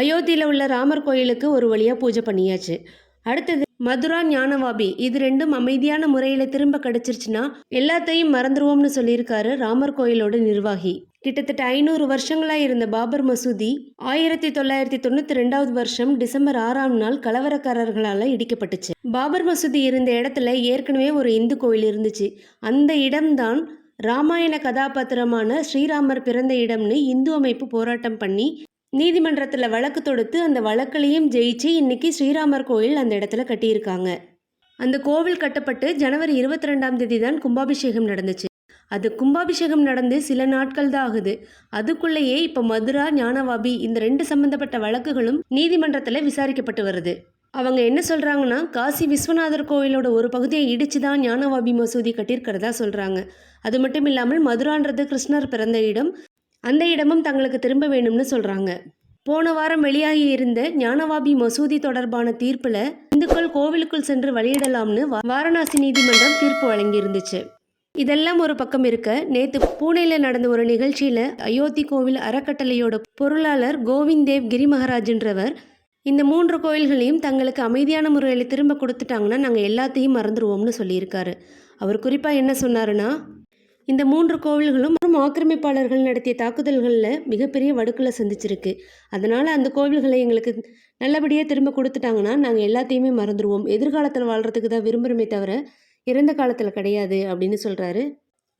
அயோத்தியில் உள்ள ராமர் கோயிலுக்கு ஒரு வழியாக பூஜை பண்ணியாச்சு. அடுத்தது மதுரா ஞானவாபி. இது ரெண்டும் அமைதியான முறையில் திரும்ப கிடச்சிருச்சுன்னா எல்லாத்தையும் மறந்துடுவோம்னு சொல்லியிருக்காரு ராமர் கோயிலோட நிர்வாகி. கிட்டத்தட்ட ஐநூறு வருஷங்களாக இருந்த பாபர் மசூதி ஆயிரத்தி தொள்ளாயிரத்தி தொண்ணூற்றி ரெண்டாவது வருஷம் டிசம்பர் ஆறாம் நாள் கலவரக்காரர்களால் இடிக்கப்பட்டுச்சு. பாபர் மசூதி இருந்த இடத்துல ஏற்கனவே ஒரு இந்து கோயில் இருந்துச்சு. அந்த இடம்தான் ராமாயண கதாபாத்திரமான ஸ்ரீராமர் பிறந்த இடம்னு இந்து அமைப்பு போராட்டம் பண்ணி நீதிமன்றத்தில் வழக்கு தொடுத்து அந்த வழக்குலையும் ஜெயிச்சு இன்னைக்கு ஸ்ரீராமர் கோயில் அந்த இடத்துல கட்டியிருக்காங்க. அந்த கோவில் கட்டப்பட்டு ஜனவரி இருபத்தி ரெண்டாம் தேதி தான் கும்பாபிஷேகம் நடந்துச்சு. அது கும்பாபிஷேகம் நடந்து சில நாட்கள் தான் ஆகுது. அதுக்குள்ளேயே இப்போ மதுரா ஞானவாபி இந்த ரெண்டு சம்பந்தப்பட்ட வழக்குகளும் நீதிமன்றத்தில் விசாரிக்கப்பட்டு வருது. அவங்க என்ன சொல்கிறாங்கன்னா காசி விஸ்வநாதர் கோயிலோட ஒரு பகுதியை இடிச்சு தான் ஞானவாபி மசூதி கட்டியிருக்கிறதா சொல்கிறாங்க அது மட்டும் இல்லாமல் மதுரான்றது கிருஷ்ணர் பிறந்த இடம் அந்த இடமும் தங்களுக்கு திரும்ப வேணும்னு சொல்கிறாங்க போன வாரம் வெளியாகி இருந்த ஞானவாபி மசூதி தொடர்பான தீர்ப்பில் இந்துக்கள் கோவிலுக்குள் சென்று வழியிடலாம்னு வாரணாசி நீதிமன்றம் தீர்ப்பு வழங்கியிருந்துச்சு. இதெல்லாம் ஒரு பக்கம் இருக்க நேத்து பூனேல நடந்த ஒரு நிகழ்ச்சியில் அயோத்தி கோவில் அறக்கட்டளையோட பொருளாளர் கோவிந்த் தேவ் கிரி இந்த மூன்று கோயில்களையும் தங்களுக்கு அமைதியான முறையில் திரும்ப கொடுத்துட்டாங்கன்னா நாங்கள் எல்லாத்தையும் மறந்துடுவோம்னு சொல்லியிருக்காரு. அவர் குறிப்பாக என்ன சொன்னாருன்னா இந்த மூன்று கோவில்களும் மற்றும் ஆக்கிரமிப்பாளர்கள் நடத்திய தாக்குதல்களில் மிகப்பெரிய வடுக்களை சந்திச்சிருக்கு. அதனால் அந்த கோவில்களை எங்களுக்கு நல்லபடியாக திரும்ப கொடுத்துட்டாங்கன்னா நாங்கள் எல்லாத்தையுமே மறந்துடுவோம் எதிர்காலத்தில் வாழ்கிறதுக்கு தான் விரும்புகிறோமே தவிர இறந்த காலத்தில் கிடையாது அப்படின்னு சொல்கிறாரு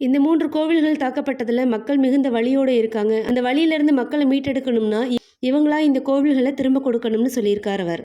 இந்த மூன்று கோவில்கள் தாக்கப்பட்டதில் மக்கள் மிகுந்த வழியோடு இருக்காங்க. அந்த வழியிலேருந்து மக்களை மீட்டெடுக்கணும்னா இ- இவங்களா இந்த கோவில்களை திரும்ப கொடுக்கணும்னு சொல்லியிருக்கார் அவர்.